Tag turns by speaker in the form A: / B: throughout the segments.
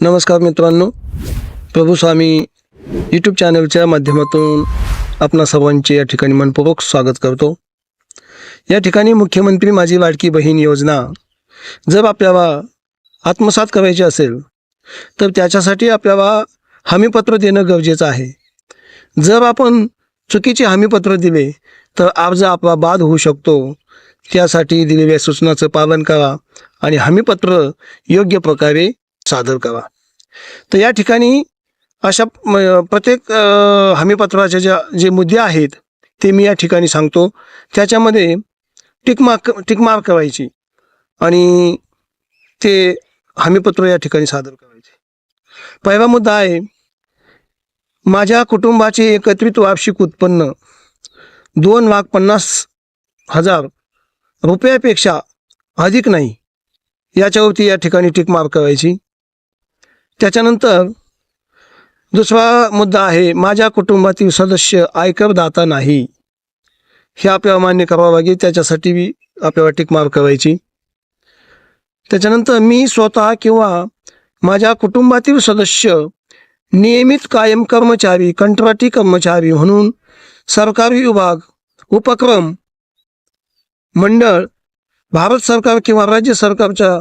A: नमस्कार मित्रांनो. प्रभू स्वामी यूट्यूब चॅनलच्या माध्यमातून आपणा सर्वांचे या ठिकाणी मनपूर्वक स्वागत करतो. या ठिकाणी मुख्यमंत्री माझी लाडकी बहीण योजना जर आपल्याला आत्मसात करायची असेल तर त्याच्यासाठी आपल्याला हमीपत्र देणं गरजेचं आहे. जर आपण चुकीचे हमीपत्र दिले तर अर्ज आपला बाद होऊ शकतो. त्यासाठी दिलेल्या सूचनाचं पालन करा आणि हमीपत्र योग्य प्रकारे सादर करा. तर या ठिकाणी अशा म- प्रत्येक हमीपत्राच्या हमीपत्राचे ज्या जे मुद्दे आहेत ते मी या ठिकाणी सांगतो. त्याच्यामध्ये टिकमार्क टिकमार्क करायची आणि ते हमीपत्र या ठिकाणी सादर करायचे. पहिला मुद्दा आहे माझ्या कुटुंबाचे एकत्रित वार्षिक उत्पन्न दोन लाख पन्नास हजार रुपयापेक्षा अधिक नाही. याच्यावरती या ठिकाणी टिकमार्क करायची. त्याच्यानंतर दुसरा मुद्दा आहे माझ्या कुटुंबातील सदस्य आयकरदाता नाही. हे आपल्याला मान्य करावं लागेल त्याच्यासाठी बी आपल्याला टिक करायची. त्याच्यानंतर मी स्वतः किंवा माझ्या कुटुंबातील सदस्य नियमित कायम कर्मचारी कंत्राटी कर्मचारी म्हणून सरकारी विभाग उपक्रम मंडळ भारत सरकार किंवा राज्य सरकारच्या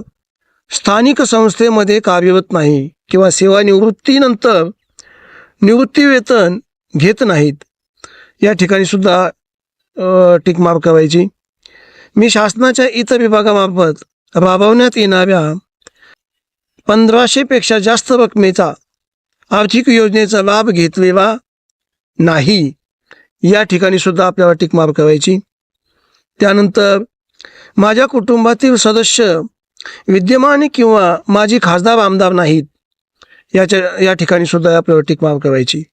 A: स्थानिक संस्थेमध्ये कार्यरत नाही. किंवा सेवानिवृत्तीनंतर निवृत्ती वेतन घेत नाहीत. या ठिकाणी सुद्धा टिक मार्क करायची. मी शासनाच्या इतर विभागामार्फत राबवण्यात येणाऱ्या पंधराशेपेक्षा जास्त रकमेचा आर्थिक योजनेचा लाभ घेतलेला नाही. या ठिकाणी सुद्धा आपल्याला टिक मार्क करायची. त्यानंतर माझ्या कुटुंबातील सदस्य विद्यमान किंवा माझी खासदार आमदार नाहीत. याच्या या ठिकाणी सुद्धा आपल्याला टिक करायची.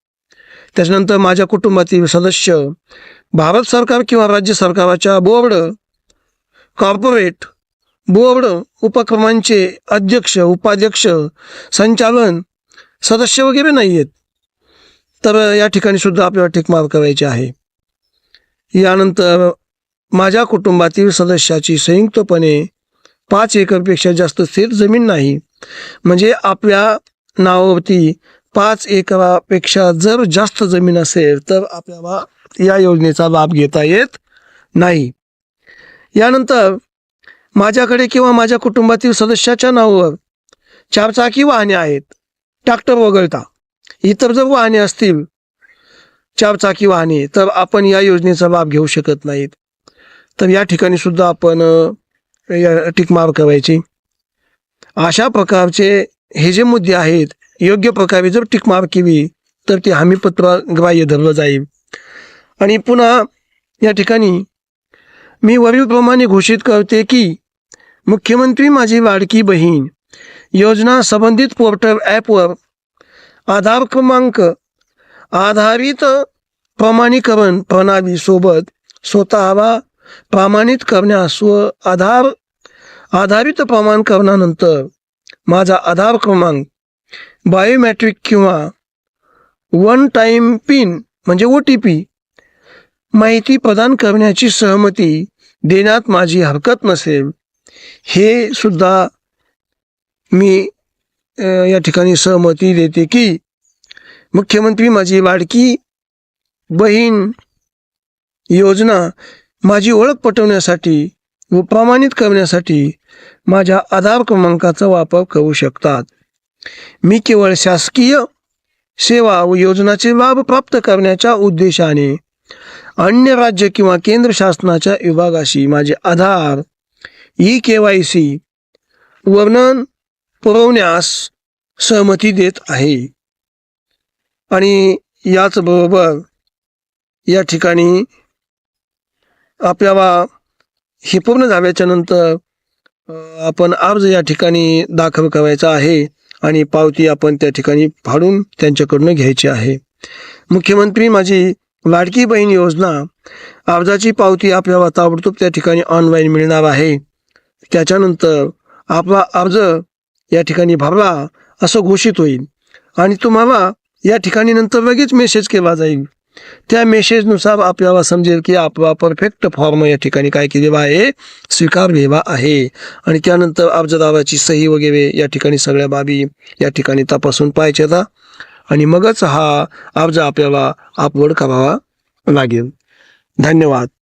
A: त्याच्यानंतर माझ्या कुटुंबातील सदस्य भारत सरकार किंवा राज्य सरकारच्या बोर्ड कॉर्पोरेट बोर्ड उपक्रमांचे अध्यक्ष उपाध्यक्ष संचालन सदस्य वगैरे नाही आहेत तर या ठिकाणी सुद्धा आपल्याला टिक करायची आहे. यानंतर माझ्या कुटुंबातील सदस्याची संयुक्तपणे पाच एकरपेक्षा जास्त स्थिर जमीन नाही. म्हणजे आपल्या नावावरती पाच एकरापेक्षा जर जास्त जमीन असेल तर आपल्याला या योजनेचा लाभ घेता येत नाही. यानंतर माझ्याकडे किंवा माझ्या कुटुंबातील सदस्याच्या नावावर चारचाकी वाहने आहेत. ट्रॅक्टर वगळता इतर जर वाहने असतील चारचाकी वाहने तर आपण या योजनेचा लाभ घेऊ शकत नाहीत. तर या ठिकाणी सुद्धा आपण या टिकमार करायची. अशा प्रकारचे हे जे मुद्दे आहेत योग्य प्रकारे जर टिकमार केली तर ते हमीपत्र ग्राह्य धरलं जाईल. आणि पुन्हा या ठिकाणी मी वरीलप्रमाणे घोषित करते की मुख्यमंत्री माझी लाडकी बहीण योजना संबंधित पोर्टल ॲपवर आधार क्रमांक आधारित प्रमाणीकरण प्रणालीसोबत स्वतःला प्रमाणित करण्यास व आधार आधारित प्रमाणकरणानंतर माझा आधार क्रमांक बायोमॅट्रिक किंवा वन टाईम पिन म्हणजे ओ टी पी माहिती प्रदान करण्याची सहमती देण्यात माझी हरकत नसेल. हे सुद्धा मी या ठिकाणी सहमती देते की मुख्यमंत्री माझी लाडकी बहीण योजना माझी ओळख पटवण्यासाठी व प्रमाणित करण्यासाठी माझ्या आधार क्रमांकाचा वापर करू शकतात. मी केवळ शासकीय सेवा व योजनाचे लाभ प्राप्त करण्याच्या उद्देशाने अन्य राज्य किंवा केंद्र शासनाच्या विभागाशी माझे Aadhaar E K Y C वर्णन पुरवण्यास सहमती देत आहे. आणि याचबरोबर या ठिकाणी आपल्याला हे पूर्ण झाल्याच्यानंतर आपण अर्ज या ठिकाणी दाखल करायचा आहे आणि पावती आपण त्या ठिकाणी फाडून त्यांच्याकडून घ्यायची आहे. मुख्यमंत्री माझी लाडकी बहीण योजना अर्जाची पावती आपल्याला ताबडतोब त्या ठिकाणी ऑनलाईन मिळणार आहे. त्याच्यानंतर आपला अर्ज या ठिकाणी भरला असं घोषित होईल. आणि तुम्हाला या ठिकाणी नंतर लगेच मेसेज केला जाईल. त्या मेसेजनुसार आपल्याला समजेल की आपला परफेक्ट फॉर्म या ठिकाणी काय केलेला आहे? स्वीकारलेला आहे. आणि त्यानंतर अर्जदाराची सही वगैरे या ठिकाणी सगळ्या बाबी या ठिकाणी तपासून पाहायच्या आणि मगच हा अर्ज आपल्याला अपलोड करावा लागेल. धन्यवाद.